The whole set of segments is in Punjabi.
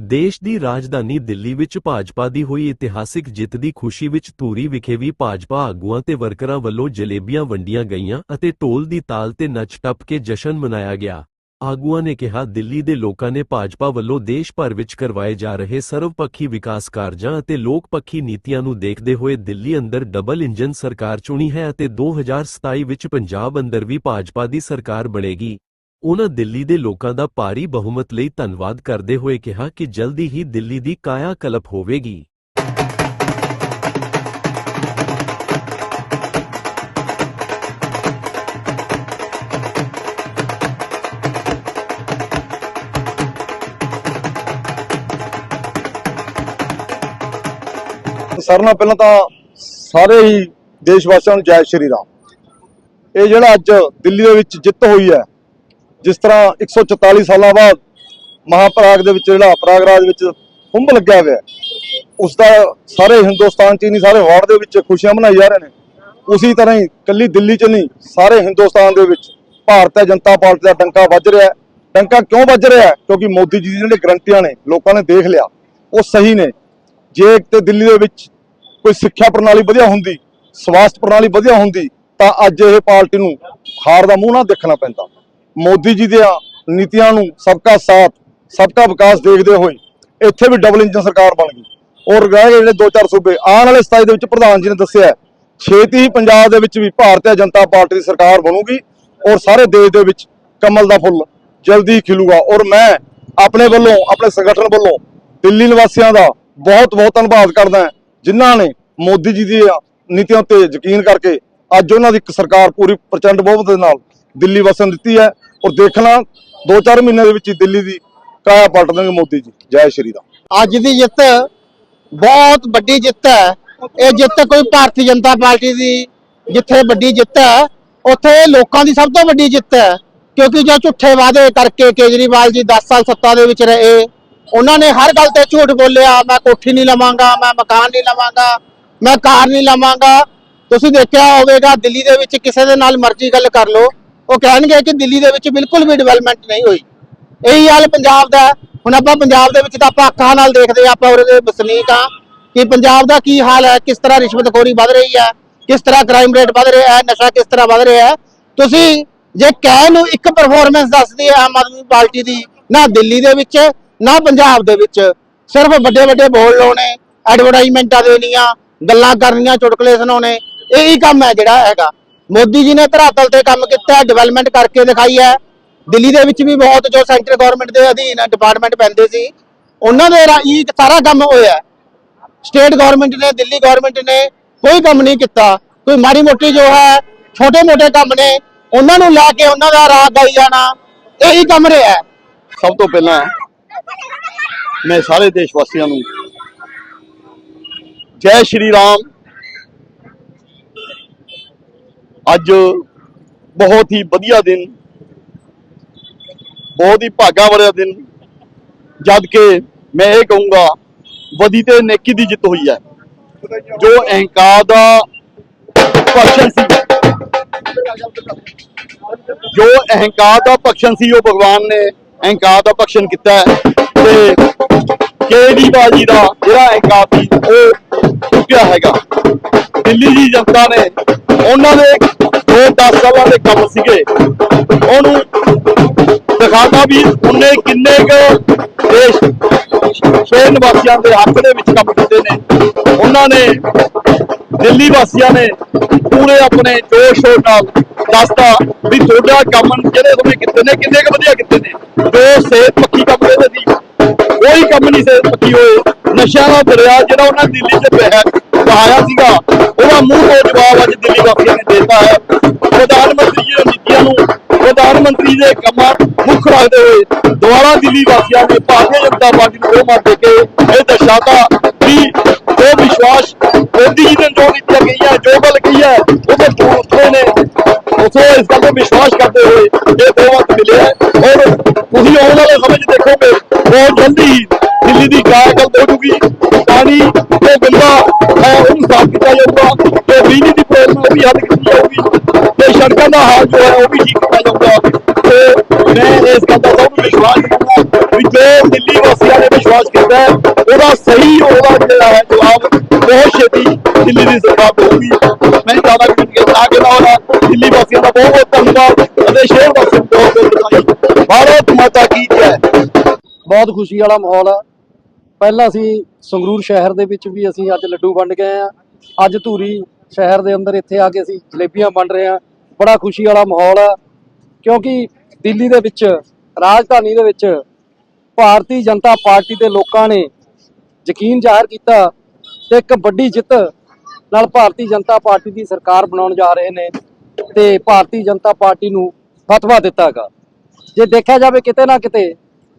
ਦੇਸ਼ ਦੀ ਰਾਜਧਾਨੀ ਦਿੱਲੀ ਵਿੱਚ ਭਾਜਪਾ ਦੀ ਹੋਈ ਇਤਿਹਾਸਿਕ ਜਿੱਤ ਦੀ ਖੁਸ਼ੀ ਵਿੱਚ ਧੂਰੀ ਵਿਖੇ ਵੀ ਭਾਜਪਾ ਆਗੂਆਂ ਤੇ ਵਰਕਰਾਂ ਵੱਲੋਂ ਜਲੇਬੀਆਂ ਵੰਡੀਆਂ ਗਈਆਂ ਅਤੇ ਢੋਲ ਦੀ ਤਾਲ ਤੇ ਨੱਚ ਟੱਪ ਕੇ ਜਸ਼ਨ ਮਨਾਇਆ ਗਿਆ। ਆਗੂਆਂ ਨੇ ਕਿਹਾ, ਦਿੱਲੀ ਦੇ ਲੋਕਾਂ ਨੇ ਭਾਜਪਾ ਵੱਲੋਂ ਦੇਸ਼ ਭਰ ਵਿੱਚ ਕਰਵਾਏ ਜਾ ਰਹੇ ਸਰਵਪੱਖੀ ਵਿਕਾਸ ਕਾਰਜਾਂ ਅਤੇ ਲੋਕਪੱਖੀ ਨੀਤੀਆਂ ਨੂੰ ਦੇਖਦੇ ਹੋਏ ਦਿੱਲੀ ਅੰਦਰ ਡਬਲ ਇੰਜਨ ਸਰਕਾਰ ਚੁਣੀ ਹੈ ਅਤੇ 2027 ਵਿੱਚ ਪੰਜਾਬ ਅੰਦਰ ਵੀ ਭਾਜਪਾ ਦੀ ਸਰਕਾਰ ਬਣੇਗੀ। ਉਹਨਾਂ ਦਿੱਲੀ ਦੇ ਲੋਕਾਂ ਦਾ ਭਾਰੀ ਬਹੁਮਤ ਲਈ ਧੰਨਵਾਦ ਕਰਦੇ ਹੋਏ ਕਿਹਾ ਕਿ ਜਲਦੀ ਹੀ ਦਿੱਲੀ ਦੀ ਕਾਇਆ ਕਲਪ ਹੋਵੇਗੀ। ਸਾਰਿਆਂ ਨਾਲ ਪਹਿਲਾਂ ਤਾਂ ਸਾਰੇ ਹੀ ਦੇਸ਼ ਵਾਸੀਆਂ ਨੂੰ ਜੈ ਸ਼੍ਰੀ ਰਾਮ। ਇਹ ਜਿਹੜਾ ਅੱਜ ਦਿੱਲੀ ਦੇ ਵਿੱਚ ਜਿੱਤ ਹੋਈ ਹੈ ਜਿਸ ਤਰ੍ਹਾਂ 144 ਸਾਲਾਂ ਬਾਅਦ ਮਹਾਪਰਾਗ ਦੇ ਵਿੱਚ ਜਿਹੜਾ ਪ੍ਰਯਾਗਰਾਜ ਵਿੱਚ ਕੁੰਭ ਲੱਗਿਆ ਹੋਇਆ ਹੈ, ਉਸ ਦਾ ਸਾਰੇ ਹਿੰਦੁਸਤਾਨ ਚ ਹੀ ਨਹੀਂ ਸਾਰੇ ਵਰਲਡ ਦੇ ਵਿੱਚ ਖੁਸ਼ੀਆਂ ਮਨਾਈ ਜਾ ਰਹੇ ਨੇ। ਉਸੇ ਤਰ੍ਹਾਂ ਹੀ ਕੱਲੀ ਦਿੱਲੀ ਚ ਨਹੀਂ ਸਾਰੇ ਹਿੰਦੁਸਤਾਨ ਦੇ ਵਿੱਚ ਭਾਰਤੀ ਜਨਤਾ ਪਾਰਟੀ ਦਾ ਡੰਕਾ ਵੱਜ ਰਿਹਾ ਹੈ। ਡੰਕਾ ਕਿਉਂ ਵੱਜ ਰਿਹਾ ਹੈ? ਕਿਉਂਕਿ ਮੋਦੀ ਜੀ ਦੀਆਂ ਜਿਹੜੀਆਂ ਗਰੰਟੀਆਂ ਨੇ ਲੋਕਾਂ ਨੇ ਦੇਖ ਲਿਆ ਉਹ ਸਹੀ ਨੇ। ਜੇ ਤੇ ਦਿੱਲੀ ਦੇ ਵਿੱਚ ਕੋਈ ਸਿੱਖਿਆ ਪ੍ਰਣਾਲੀ ਵਧੀਆ ਹੁੰਦੀ ਸਵਾਸਥ ਪ੍ਰਣਾਲੀ ਵਧੀਆ ਹੁੰਦੀ ਤਾਂ ਅੱਜ ਇਹ ਪਾਰਟੀ ਨੂੰ ਹਾਰ ਦਾ ਮੂੰਹ ਨਾ ਦੇਖਣਾ ਪੈਂਦਾ। ਮੋਦੀ ਜੀ ਦੀਆਂ ਨੀਤੀਆਂ ਨੂੰ ਸਬਕਾ ਸਾਥ, ਸਬਕਾ ਵਿਕਾਸ ਦੇਖਦੇ ਹੋਏ ਇੱਥੇ ਵੀ ਡਬਲ ਇੰਜਨ ਸਰਕਾਰ ਬਣ ਗਈ। ਔਰ ਰਹਿ ਗਏ ਜਿਹੜੇ ਦੋ ਚਾਰ ਸੂਬੇ, ਆਉਣ ਵਾਲੇ 27 ਦੇ ਵਿੱਚ ਪ੍ਰਧਾਨ ਜੀ ਨੇ ਦੱਸਿਆ ਛੇਤੀ ਹੀ ਪੰਜਾਬ ਦੇ ਵਿੱਚ ਵੀ ਭਾਰਤੀ ਜਨਤਾ ਪਾਰਟੀ ਦੀ ਸਰਕਾਰ ਬਣੂਗੀ ਔਰ ਸਾਰੇ ਦੇਸ਼ ਦੇ ਵਿੱਚ ਕਮਲ ਦਾ ਫੁੱਲ ਜਲਦੀ ਹੀ ਖਿਲੂਗਾ। ਔਰ ਮੈਂ ਆਪਣੇ ਵੱਲੋਂ, ਆਪਣੇ ਸੰਗਠਨ ਵੱਲੋਂ ਦਿੱਲੀ ਨਿਵਾਸੀਆਂ ਦਾ ਬਹੁਤ ਬਹੁਤ ਧੰਨਵਾਦ ਕਰਦਾ ਹਾਂ, ਜਿਨ੍ਹਾਂ ਨੇ ਮੋਦੀ ਜੀ ਦੀ ਨੀਤੀਆਂ ਤੇ ਯਕੀਨ ਕਰਕੇ ਅੱਜ ਉਹਨਾਂ ਦੀ ਇੱਕ ਸਰਕਾਰ ਪੂਰੀ ਪ੍ਰਚੰਡ ਬਹੁਮਤ ਦੇ ਨਾਲ ਦਿੱਲੀ ਵਸਣ ਦਿੱਤੀ ਹੈ ਔਰ ਦੇਖਣਾ 2-4 ਮਹੀਨੇ ਦੇ ਵਿੱਚ ਹੀ ਦਿੱਲੀ ਦੀ ਕਾਇਆ ਪਲਟ ਦੇਣਗੇ ਮੋਦੀ ਜੀ। ਜੈ ਸ਼੍ਰੀ ਰਾਮ। ਅੱਜ ਦੀ ਜਿੱਤ ਬਹੁਤ ਵੱਡੀ ਜਿੱਤ ਹੈ। ਇਹ ਜਿੱਤ ਕੋਈ ਭਾਰਤੀ ਜਨਤਾ ਪਾਰਟੀ ਦੀ ਜਿੱਥੇ ਵੱਡੀ ਜਿੱਤ ਹੈ, ਉੱਥੇ ਲੋਕਾਂ ਦੀ ਸਭ ਤੋਂ ਵੱਡੀ ਜਿੱਤ ਹੈ। ਕਿਉਂਕਿ ਜੋ ਝੂਠੇ ਵਾਅਦੇ ਕਰਕੇ ਕੇਜਰੀਵਾਲ ਜੀ 10 ਸਾਲ ਸੱਤਾ ਦੇ ਵਿੱਚ ਰਹੇ, ਉਹਨਾਂ ਨੇ ਹਰ ਗੱਲ ਤੇ ਝੂਠ ਬੋਲਿਆ, ਮੈਂ ਕੋਠੀ ਨਹੀਂ ਲਵਾਂਗਾ, ਮੈਂ ਮਕਾਨ ਨਹੀਂ ਲਵਾਂਗਾ, ਮੈਂ ਕਾਰ ਨਹੀਂ ਲਵਾਂਗਾ। ਤੁਸੀਂ ਦੇਖਿਆ ਹੋਵੇਗਾ, ਦਿੱਲੀ ਦੇ ਵਿੱਚ ਕਿਸੇ ਦੇ ਨਾਲ ਮਰਜ਼ੀ ਗੱਲ ਕਰ ਲਓ। ਉਹ ਕਹਿਣਗੇ ਕਿ ਦਿੱਲੀ ਦੇ ਵਿੱਚ ਬਿਲਕੁਲ ਵੀ ਡਿਵੈਲਪਮੈਂਟ ਨਹੀਂ ਹੋਈ। ਇਹੀ ਹਾਲ ਪੰਜਾਬ ਦਾ ਹੁਣ ਆਪਾਂ ਪੰਜਾਬ ਦੇ ਵਿੱਚ ਤਾਂ ਆਪਾਂ ਅੱਖਾਂ ਨਾਲ ਦੇਖਦੇ ਆ ਆਪਾਂ ਉਹਦੇ ਵਸਨੀਕ ਆ ਕਿ ਪੰਜਾਬ ਦਾ ਕੀ ਹਾਲ ਹੈ, ਕਿਸ ਤਰ੍ਹਾਂ ਰਿਸ਼ਵਤਖੋਰੀ ਵੱਧ ਰਹੀ ਹੈ, ਕਿਸ ਤਰ੍ਹਾਂ ਕ੍ਰਾਈਮ ਰੇਟ ਵੱਧ ਰਿਹਾ ਹੈ, ਨਸ਼ਾ ਕਿਸ ਤਰ੍ਹਾਂ ਵੱਧ ਰਿਹਾ ਹੈ। ਤੁਸੀਂ ਜੇ ਕਹਿ ਨੂੰ ਇੱਕ ਪਰਫਾਰਮੈਂਸ ਦੱਸਦੀ ਹੈ ਆਮ ਆਦਮੀ ਪਾਰਟੀ ਦੀ, ਨਾ ਦਿੱਲੀ ਦੇ ਵਿੱਚ, ਨਾ ਪੰਜਾਬ ਦੇ ਵਿੱਚ, ਸਿਰਫ ਵੱਡੇ ਵੱਡੇ ਬੋਲ ਲਾਉਣੇ ਐਡਵਰਟਾਈਜ਼ਮੈਂਟਾਂ ਦੇਣੀਆਂ, ਗੱਲਾਂ ਕਰਨੀਆਂ, ਚੁਟਕਲੇ ਸੁਣਾਉਣੇ, ਇਹੀ ਕੰਮ ਹੈ ਜਿਹੜਾ ਹੈਗਾ। ਮੋਦੀ ਜੀ ਨੇ ਧਰਾਤਲ ਤੇ ਕੰਮ ਕੀਤਾ ਡਿਵੈਲਪਮੈਂਟ ਕਰਕੇ ਦਿਖਾਈ ਹੈ। ਦਿੱਲੀ ਦੇ ਵਿੱਚ ਵੀ ਬਹੁਤ ਜੋ ਸੈਂਟਰ ਗਵਰਨਮੈਂਟ ਦੇ ਅਧੀਨ ਡਿਪਾਰਟਮੈਂਟ ਪੈਂਦੇ ਸੀ। ਉਹਨਾਂ ਦੇ ਰਾਹੀਂ ਸਾਰਾ ਕੰਮ ਹੋਇਆ। ਸਟੇਟ ਗਵਰਨਮੈਂਟ ਨੇ, ਦਿੱਲੀ ਗਵਰਨਮੈਂਟ ਨੇ ਕੋਈ ਕੰਮ ਨਹੀਂ ਕੀਤਾ। ਕੋਈ ਮਾੜੀ ਮੋਟੀ ਜੋ ਹੈ, ਛੋਟੇ ਮੋਟੇ ਕੰਮ ਨੇ, ਉਹਨਾਂ ਨੂੰ ਲੈ ਕੇ ਉਹਨਾਂ ਦਾ ਰਾਹ ਗਾਈ ਜਾਣਾ, ਇਹੀ ਕੰਮ ਰਿਹਾ। ਸਭ ਤੋਂ ਪਹਿਲਾਂ ਮੈਂ ਸਾਰੇ ਦੇਸ਼ ਵਾਸੀਆਂ ਨੂੰ ਜੈ ਸ਼੍ਰੀ ਰਾਮ ਅੱਜ ਬਹੁਤ ਹੀ ਵਧੀਆ ਦਿਨ, ਬਹੁਤ ਹੀ ਭਾਗਾ ਭਰਿਆ ਦਿਨ, ਜਦ ਕਿ ਮੈਂ ਇਹ ਕਹੂੰਗਾ, ਵਧੀ ਤੇ ਨੇਕੀ ਦੀ ਜਿੱਤ ਹੋਈ ਹੈ। ਜੋ ਅਹੰਕਾਰ ਦਾ ਪਰਸ਼ਨ ਸੀ, ਜੋ ਅਹੰਕਾਰ ਦਾ ਭਕਸ਼ਨ ਸੀ, ਉਹ ਭਗਵਾਨ ਨੇ ਅਹੰਕਾਰ ਦਾ ਭਕਸ਼ਨ ਕੀਤਾ ਤੇ ਕੇਜਰੀਵਾਲ ਜੀ ਦਾ ਜਿਹੜਾ ਅਹੰਕਾਰ ਸੀ, ਉਹ ਚੁੱਕਿਆ ਹੈਗਾ। ਦਿੱਲੀ ਦੀ ਜਨਤਾ ਨੇ ਉਹਨਾਂ ਦੇ ਦੋ 10 ਸਾਲਾਂ ਦੇ ਕੰਮ ਸੀਗੇ। ਉਹਨੂੰ ਦਿਖਾਤਾ ਵੀ ਉਹਨੇ ਕਿੰਨੇ ਕੁ ਦੇਸ਼ ਸ਼ਹਿਰ ਨਿਵਾਸੀਆਂ ਦੇ ਹੱਕ ਦੇ ਵਿੱਚ ਕੰਮ ਕੀਤੇ ਨੇ। ਉਹਨਾਂ ਨੇ ਦਿੱਲੀ ਵਾਸੀਆਂ ਨੇ ਪੂਰੇ ਆਪਣੇ ਜੋਸ਼ ਸ਼ੋਰ ਨਾਲ ਦੱਸਤਾ ਵੀ ਤੁਹਾਡਾ ਕੰਮ ਜਿਹੜੇ ਤੁਸੀਂ ਕੀਤੇ ਨੇ, ਕਿੰਨੇ ਕੁ ਵਧੀਆ ਕੀਤੇ ਨੇ। ਜੋ ਸਿਹਤ ਪੱਕੀ ਕੰਮ ਦੇ ਸੀ ਕੋਈ ਕੰਮ ਨਹੀਂ ਸਿਹਤ ਪੱਕੀ ਹੋਏ ਨਸ਼ਿਆਂ ਦਾ ਦਰਿਆ ਜਿਹੜਾ ਉਹਨਾਂ ਨੇ ਦਿੱਲੀ 'ਚ ਪਿਆ ਬਹਾਇਆ ਸੀਗਾ ਉਹਦਾ ਮੂੰਹ ਤੋਂ ਜਵਾਬ ਅੱਜ ਦਿੱਲੀ ਵਾਸੀਆਂ ਨੇ ਦਿੱਤਾ ਹੈ। ਪ੍ਰਧਾਨ ਮੰਤਰੀ ਦੀਆਂ ਨੀਤੀਆਂ ਨੂੰ ਪ੍ਰਧਾਨ ਮੰਤਰੀ ਦੇ ਕੰਮਾਂ ਮੁੱਖ ਰੱਖਦੇ ਹੋਏ ਦੁਆਰਾ ਦਿੱਲੀ ਵਾਸੀਆਂ ਨੇ ਭਾਰਤੀ ਜਨਤਾ ਪਾਰਟੀ ਨੂੰ ਬਹੁਮਤ ਦੇ ਕੇ ਇਹ ਦਰਸਾਤਾ ਵੀ ਉਹ ਵਿਸ਼ਵਾਸ ਮੋਦੀ ਜੀ ਨੇ ਜੋ ਨੀਤੀਆਂ ਕਹੀਆਂ ਜੋ ਗੱਲ ਕਹੀ ਹੈ ਉਹਦੇ ਪੂਰੇ ਨੇ। ਉਸੇ ਇਸ ਗੱਲ ਤੇ ਵਿਸ਼ਵਾਸ ਕਰਦੇ ਹੋਏ ਇਹ ਬਹੁਮਤ ਮਿਲਿਆ ਹੈ। ਔਰ ਤੁਸੀਂ ਆਉਣ ਵਾਲੇ ਸਮੇਂ 'ਚ ਦੇਖੋਗੇ, ਬਹੁਤ ਜਲਦੀ ਹੀ ਦਿੱਲੀ ਦੀ ਕਾਇਕਲ ਹੋ ਜੂਗੀ। ਪਾਣੀ ਤੇ ਗੰਦਾ ਹੈ ਉਹਨੂੰ ਸਾਫ਼ ਕੀਤਾ ਜਾਊਗਾ। ਤੇ ਬਿਜਲੀ ਦੀ ਪ੍ਰੋਬਲਮ ਵੀ ਹੱਲ ਕੀਤੀ ਜਾਊਗੀ। ਤੇ ਸੜਕਾਂ ਦਾ ਹਾਲ ਜੋ ਹੈ ਉਹ ਵੀ ਠੀਕ ਕੀਤਾ ਜਾਊਗਾ। ਤੇ ਮੈਂ ਇਸ ਗੱਲ ਦਾ ਸਭ ਨੂੰ ਵਿਸ਼ਵਾਸ ਕਰਦਾ ਵੀ ਜੋ ਦਿੱਲੀ ਵਾਸੀਆਂ ਨੇ ਵਿਸ਼ਵਾਸ ਕੀਤਾ ਉਹਦਾ ਸਹੀ ਉਹਦਾ ਜਿਹੜਾ ਹੈ ਜਵਾਬ ਬਹੁਤ ਛੇਤੀ ਦਿੱਲੀ ਦੀ ਸਰਕਾਰ ਦੇਊਗੀ। ਮੈਂ ਜ਼ਿਆਦਾ ਕੁਝ ਨਹੀਂ ਕਹਿਣਾ ਕਿ ਉਹਦਾ ਦਿੱਲੀ ਵਾਸੀਆਂ ਦਾ ਬਹੁਤ ਬਹੁਤ ਧੰਨਵਾਦ ਅਤੇ ਸ਼ਹਿਰ ਵਾਸੀਆਂ ਦਾ ਬਹੁਤ ਬਹੁਤ ਵਧਾਈ। ਭਾਰਤ ਮਾਤਾ ਕੀ ਜੈ। ਬਹੁਤ ਖੁਸ਼ੀ ਵਾਲਾ ਮਾਹੌਲ ਆ। ਪਹਿਲਾਂ ਅਸੀਂ ਸੰਗਰੂਰ ਸ਼ਹਿਰ ਦੇ ਵਿੱਚ ਵੀ ਅਸੀਂ ਅੱਜ ਲੱਡੂ ਵੰਡ ਗਏ ਆ ਅੱਜ ਧੂਰੀ ਸ਼ਹਿਰ ਦੇ ਅੰਦਰ ਇੱਥੇ ਆ ਕੇ ਅਸੀਂ ਜਲੇਬੀਆਂ ਵੰਡ ਰਹੇ ਆ ਬੜਾ ਖੁਸ਼ੀ ਵਾਲਾ ਮਾਹੌਲ ਆ। ਕਿਉਂਕਿ ਦਿੱਲੀ ਦੇ ਵਿੱਚ, ਰਾਜਧਾਨੀ ਦੇ ਵਿੱਚ ਭਾਰਤੀ ਜਨਤਾ ਪਾਰਟੀ ਦੇ ਲੋਕਾਂ ਨੇ ਯਕੀਨ ਜ਼ਾਹਰ ਕੀਤਾ ਤੇ ਇੱਕ ਵੱਡੀ ਜਿੱਤ ਨਾਲ ਭਾਰਤੀ ਜਨਤਾ ਪਾਰਟੀ ਦੀ ਸਰਕਾਰ ਬਣਾਉਣ ਜਾ ਰਹੇ ਨੇ ਤੇ ਭਾਰਤੀ ਜਨਤਾ ਪਾਰਟੀ ਨੂੰ ਫਤਵਾ ਦਿੱਤਾਗਾ ਜੇ ਦੇਖਿਆ ਜਾਵੇ ਕਿਤੇ ਨਾ ਕਿਤੇ,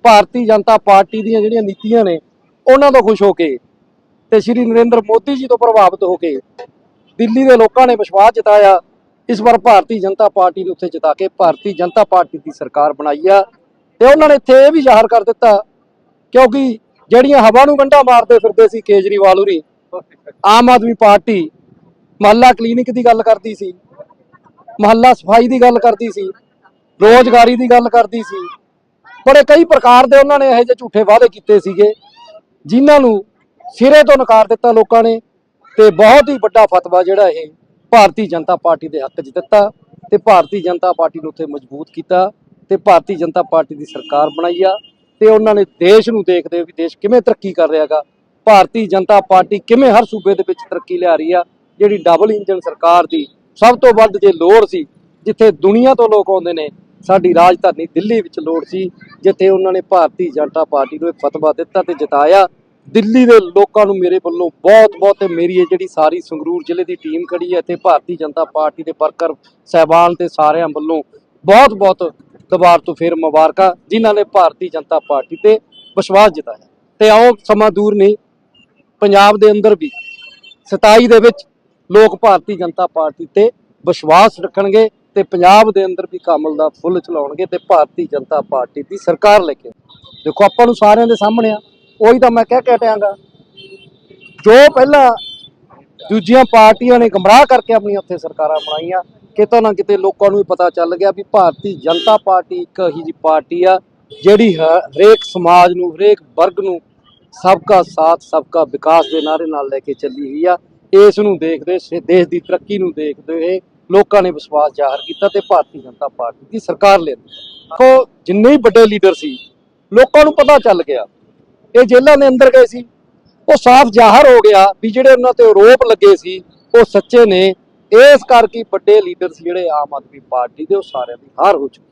ਭਾਰਤੀ ਜਨਤਾ ਪਾਰਟੀ ਦੀਆਂ ਜਿਹੜੀਆਂ ਨੀਤੀਆਂ ਨੇ ਉਹਨਾਂ ਤੋਂ ਖੁਸ਼ ਹੋ ਕੇ ਤੇ ਸ਼੍ਰੀ ਨਰਿੰਦਰ ਮੋਦੀ ਜੀ ਤੋਂ ਪ੍ਰਭਾਵਿਤ ਹੋ ਕੇ ਦਿੱਲੀ ਦੇ ਲੋਕਾਂ ਨੇ ਵਿਸ਼ਵਾਸ ਜਤਾਇਆ, ਇਸ ਵਾਰ ਭਾਰਤੀ ਜਨਤਾ ਪਾਰਟੀ ਨੂੰ ਉੱਥੇ ਜਿਤਾ ਕੇ ਭਾਰਤੀ ਜਨਤਾ ਪਾਰਟੀ ਦੀ ਸਰਕਾਰ ਬਣਾਈ ਆ। ਤੇ ਉਹਨਾਂ ਨੇ ਇੱਥੇ ਇਹ ਵੀ ਜ਼ਾਹਰ ਕਰ ਦਿੱਤਾ, ਕਿਉਂਕਿ ਜਿਹੜੀਆਂ ਹਵਾ ਨੂੰ ਗੰਢਾ ਮਾਰਦੇ ਫਿਰਦੇ ਸੀ ਕੇਜਰੀਵਾਲ ਉਰੀ ਆਮ ਆਦਮੀ ਪਾਰਟੀ ਮਹੱਲਾ ਕਲੀਨਿਕ ਦੀ ਗੱਲ ਕਰਦੀ ਸੀ, ਮਹੱਲਾ ਸਫ਼ਾਈ ਦੀ ਗੱਲ ਕਰਦੀ ਸੀ, ਰੋਜ਼ਗਾਰੀ ਦੀ ਗੱਲ ਕਰਦੀ ਸੀ, ਬੜੇ ਕਈ ਪ੍ਰਕਾਰ ਦੇ ਉਹਨਾਂ ਨੇ ਇਹੋ ਜਿਹੇ ਝੂਠੇ ਵਾਅਦੇ ਕੀਤੇ ਸੀਗੇ। ਜਿਨ੍ਹਾਂ ਨੂੰ ਸਿਰੇ ਤੋਂ ਨਕਾਰ ਦਿੱਤਾ ਲੋਕਾਂ ਨੇ ਤੇ ਬਹੁਤ ਹੀ ਵੱਡਾ ਫਤਵਾ ਜਿਹੜਾ ਇਹ ਭਾਰਤੀ ਜਨਤਾ ਪਾਰਟੀ ਦੇ ਹੱਕ 'ਚ ਦਿੱਤਾ ਤੇ ਭਾਰਤੀ ਜਨਤਾ ਪਾਰਟੀ ਨੂੰ ਉੱਥੇ ਮਜ਼ਬੂਤ ਕੀਤਾ ਤੇ ਭਾਰਤੀ ਜਨਤਾ ਪਾਰਟੀ ਦੀ ਸਰਕਾਰ ਬਣਾਈ ਆ ਤੇ ਉਹਨਾਂ ਨੇ ਦੇਸ਼ ਨੂੰ ਦੇਖਦੇ ਹੋਏ ਵੀ ਦੇਸ਼ ਕਿਵੇਂ ਤਰੱਕੀ ਕਰ ਰਿਹਾਗਾ ਭਾਰਤੀ ਜਨਤਾ ਪਾਰਟੀ ਕਿਵੇਂ ਹਰ ਸੂਬੇ ਦੇ ਵਿੱਚ ਤਰੱਕੀ ਲਿਆ ਰਹੀ ਆ, ਜਿਹੜੀ ਡਬਲ ਇੰਜਨ ਸਰਕਾਰ ਦੀ ਸਭ ਤੋਂ ਵੱਧ ਜੇ ਲੋੜ ਸੀ, ਜਿੱਥੇ ਦੁਨੀਆ ਤੋਂ ਲੋਕ ਆਉਂਦੇ ਨੇ ਸਾਡੀ ਰਾਜਧਾਨੀ ਦਿੱਲੀ ਵਿੱਚ ਲੋੜ ਸੀ, ਜਿੱਥੇ ਉਹਨਾਂ ਨੇ ਭਾਰਤੀ ਜਨਤਾ ਪਾਰਟੀ ਨੂੰ ਇੱਕ ਫਤਵਾ ਦਿੱਤਾ ਤੇ ਜਿਤਾਇਆ। ਦਿੱਲੀ ਦੇ ਲੋਕਾਂ ਨੂੰ ਮੇਰੇ ਵੱਲੋਂ ਬਹੁਤ ਬਹੁਤ ਤੇ ਮੇਰੀ ਇਹ ਜਿਹੜੀ ਸਾਰੀ ਸੰਗਰੂਰ ਜ਼ਿਲ੍ਹੇ ਦੀ ਟੀਮ ਖੜੀ ਹੈ, ਇੱਥੇ ਭਾਰਤੀ ਜਨਤਾ ਪਾਰਟੀ ਦੇ ਵਰਕਰ, ਸਹਿਬਾਨ ਤੇ ਸਾਰਿਆਂ ਵੱਲੋਂ ਬਹੁਤ ਬਹੁਤ ਦੁਬਾਰ ਤੋਂ ਫਿਰ ਮੁਬਾਰਕਾਂ, ਜਿਨ੍ਹਾਂ ਨੇ ਭਾਰਤੀ ਜਨਤਾ ਪਾਰਟੀ ਤੇ ਵਿਸ਼ਵਾਸ ਜਤਾਇਆ। ਤੇ ਆਓ, ਸਮਾਂ ਦੂਰ ਨਹੀਂ, ਪੰਜਾਬ ਦੇ ਅੰਦਰ ਵੀ 27 ਦੇ ਵਿੱਚ ਲੋਕ ਭਾਰਤੀ ਜਨਤਾ ਪਾਰਟੀ ਤੇ ਵਿਸ਼ਵਾਸ ਰੱਖਣਗੇ। ਤੇ ਪੰਜਾਬ ਦੇ ਅੰਦਰ ਵੀ ਕਾਮਲ ਦਾ ਫੁੱਲ ਚਲਾਉਣਗੇ ਤੇ ਭਾਰਤੀ ਜਨਤਾ ਪਾਰਟੀ ਦੀ ਸਰਕਾਰ ਲੈ ਕੇ। ਦੇਖੋ, ਆਪਾਂ ਨੂੰ ਸਾਰਿਆਂ ਦੇ ਸਾਹਮਣੇ ਆ। ਉਹੀ ਤਾਂ ਮੈਂ ਕਹਿ ਕੇ ਹਟਿਆਂਗਾ ਜੋ ਪਹਿਲਾਂ ਦੂਜੀਆਂ ਪਾਰਟੀਆਂ ਨੇ ਗਮਰਾਹ ਕਰਕੇ ਆਪਣੀਆਂ ਉੱਥੇ ਸਰਕਾਰਾਂ ਬਣਾਈਆਂ, ਕਿਤੋਂ ਨਾ ਕਿਤੇ ਲੋਕਾਂ ਨੂੰ ਵੀ ਪਤਾ ਚੱਲ ਗਿਆ ਵੀ ਭਾਰਤੀ ਜਨਤਾ ਪਾਰਟੀ ਇੱਕ ਇਹੀ ਜਿਹੀ ਪਾਰਟੀ ਆ, ਜਿਹੜੀ ਹ- ਹਰੇਕ ਸਮਾਜ ਨੂੰ, ਹਰੇਕ ਵਰਗ ਨੂੰ ਸਭ ਸਬਕਾ ਸਾਥ ਸਭ ਸਬਕਾ ਵਿਕਾਸ ਦੇ ਨਾਰੇ ਨਾਲ ਲੈ ਕੇ ਚੱਲੀ ਹੋਈ ਆ। ਇਸ ਨੂੰ ਦੇਖਦੇ, ਸ- ਦੇਸ਼ ਦੀ ਤਰੱਕੀ ਨੂੰ ਦੇਖਦੇ ਹੋਏ ਲੋਕਾਂ ਨੇ ਵਿਸ਼ਵਾਸ ਜ਼ਾਹਰ ਕੀਤਾ ਤੇ ਭਾਰਤੀ ਜਨਤਾ ਪਾਰਟੀ ਦੀ ਸਰਕਾਰ ਲੈਂਦੀ ਦੇਖੋ, ਜਿੰਨੇ ਹੀ ਵੱਡੇ ਲੀਡਰ ਸੀ, ਲੋਕਾਂ ਨੂੰ ਪਤਾ ਚੱਲ ਗਿਆ। ਇਹ ਜੇਲ੍ਹਾਂ ਦੇ ਅੰਦਰ ਗਏ ਸੀ। ਉਹ ਸਾਫ਼ ਜ਼ਾਹਰ ਹੋ ਗਿਆ ਵੀ ਜਿਹੜੇ ਉਹਨਾਂ ਤੇ ਆਰੋਪ ਲੱਗੇ ਸੀ, ਉਹ ਸੱਚੇ ਨੇ। ਇਸ ਕਰਕੇ ਵੱਡੇ ਲੀਡਰ ਸੀ ਜਿਹੜੇ ਆਮ ਆਦਮੀ ਪਾਰਟੀ ਦੇ, ਉਹ ਸਾਰਿਆਂ ਦੀ ਹਾਰ ਹੋ ਚੁੱਕੀ